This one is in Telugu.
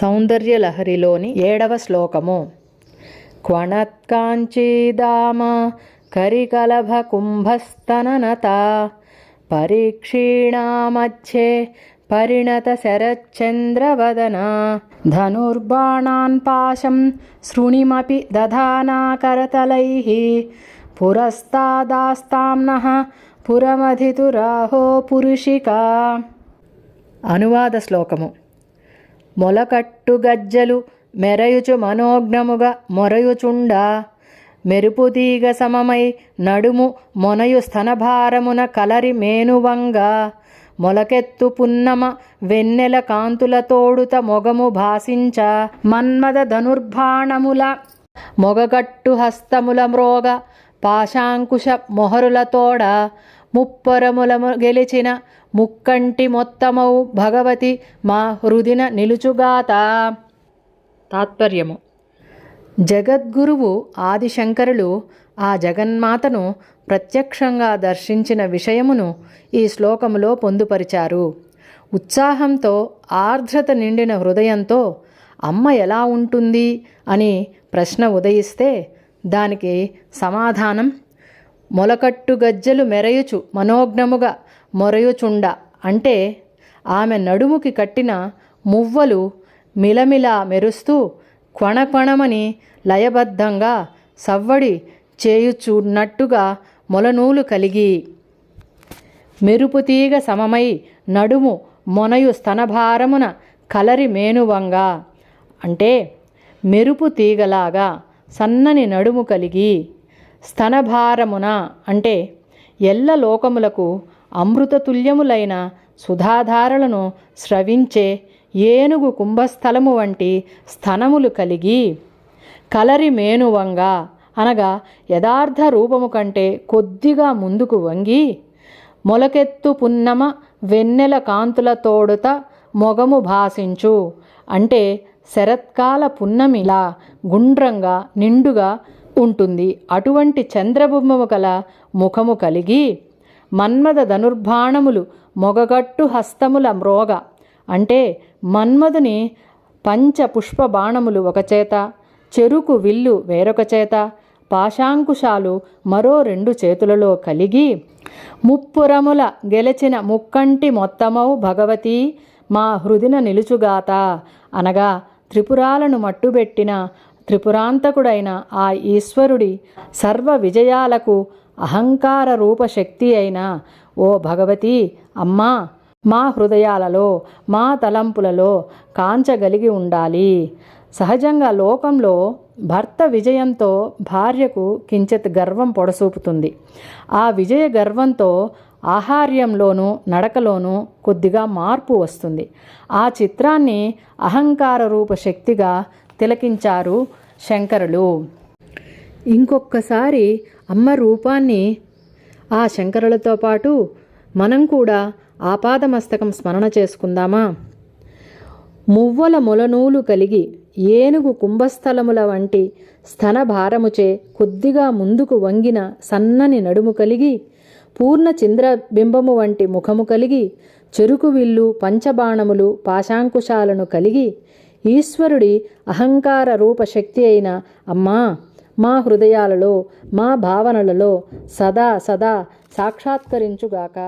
సౌందర్యలహరిలోని ఏడవ శ్లోకము. క్వణత్కాంచీదామ కరికలభ కుంభస్తననత పరీక్షీణామధ్యే పరిణత శరచ్చంద్రవదన ధనుర్బాణాన్ పాశం శృణిమపి దధానాకరతలైः పురస్తాదాస్తాంనః పురమధితురాహో పురుషిక. అనువాద శ్లోకము. మొలకట్టు గజ్జలు మెరయుచు మనోజ్ఞముగా మొరయుచుండ. మెరుపుతీగ సమమై నడుము మొనయు స్తనభారమున కలరి మేనువంగా. మొలకెత్తు పున్నమ వెన్నెల కాంతుల తోడుత మొగము భాసించ. మన్మద ధనుర్బాణముల మొగగట్టు హస్తముల మ్రోగ పాశాంకుశ మొహరులతోడ ముప్పరములము గెలిచిన ముక్కంటి మొత్తమౌ భగవతి మా హృదిన నిలుచుగాత. తాత్పర్యము. జగద్గురువు ఆదిశంకరులు ఆ జగన్మాతను ప్రత్యక్షంగా దర్శించిన విషయమును ఈ శ్లోకములో పొందుపరిచారు. ఉత్సాహంతో ఆర్ద్రత నిండిన హృదయంతో అమ్మ ఎలా ఉంటుంది? అని ప్రశ్న ఉదయిస్తే దానికి సమాధానం మొలకట్టు గజ్జలు మెరయుచు మనోజ్ఞముగా మొరయుచుండ. అంటే ఆమె నడుముకి కట్టిన మువ్వలు మిలమిలా మెరుస్తూ క్వణక్వణమని లయబద్ధంగా సవ్వడి చేయుచున్నట్టుగా మొలనూలు కలిగి. మెరుపుతీగ సమమై నడుము మొనయు స్తనభారమున కలరి మేనువంగా. అంటే మెరుపు తీగలాగా సన్నని నడుము కలిగి. స్తనభారమున అంటే ఎల్ల లోకములకు అమృతతుల్యములైన సుధాధారలను స్రవించే ఏనుగు కుంభస్థలము వంటి స్థనములు కలిగి కలరి మేనువంగా అనగా యథార్థ రూపము కంటే కొద్దిగా ముందుకు వంగి మొలకెత్తు పున్నమ వెన్నెల కాంతుల తోడుత మొగము భాసించు. అంటే శరత్కాల పున్నమిలా గుండ్రంగా నిండుగా ఉంటుంది. అటువంటి చంద్రబొమ్మము గల ముఖము కలిగి మన్మద ధనుర్బాణములు మొగగట్టు హస్తముల మ్రోగ. అంటే మన్మధుని పంచ పుష్ప బాణములు ఒక చేత చెరుకు విల్లు వేరొక చేత పాశాంకుశాలు మరో రెండు చేతులలో కలిగి ముప్పురముల గెలిచిన ముక్కంటి మొత్తమౌ భగవతి మా హృదిన నిలుచుగాత అనగా త్రిపురాలను మట్టుబెట్టిన త్రిపురాంతకుడైన ఆ ఈశ్వరుడి సర్వ విజయాలకు అహంకార రూప శక్తి అయిన ఓ భగవతి అమ్మా మా హృదయాలలో మా తలంపులలో కాంచగలిగి ఉండాలి. సహజంగా లోకంలో భర్త విజయంతో భార్యకు కించిత్ గర్వం పొడసూపుతుంది. ఆ విజయ గర్వంతో ఆహార్యంలోనూ నడకలోనూ కొద్దిగా మార్పు వస్తుంది. ఆ చిత్రాన్ని అహంకార రూప శక్తిగా తిలకించారు శంకరులు. ఇంకొక్కసారి అమ్మ రూపాన్ని ఆ శంకరులతో పాటు మనం కూడా ఆపాదమస్తకం స్మరణ చేసుకుందామా? మువ్వల మొలనూలు కలిగి ఏనుగు కుంభస్థలముల వంటి స్తనభారముచే కొద్దిగా ముందుకు వంగిన సన్నని నడుము కలిగి పూర్ణ చంద్రబింబము వంటి ముఖము కలిగి చెరుకు విల్లు పంచబాణములు పాశాంకుశాలను కలిగి ఈశ్వరుడి అహంకార రూప శక్తి అయిన అమ్మా మా హృదయాలలో మా భావనలలో సదా సదా సాక్షాత్కరించుగాక.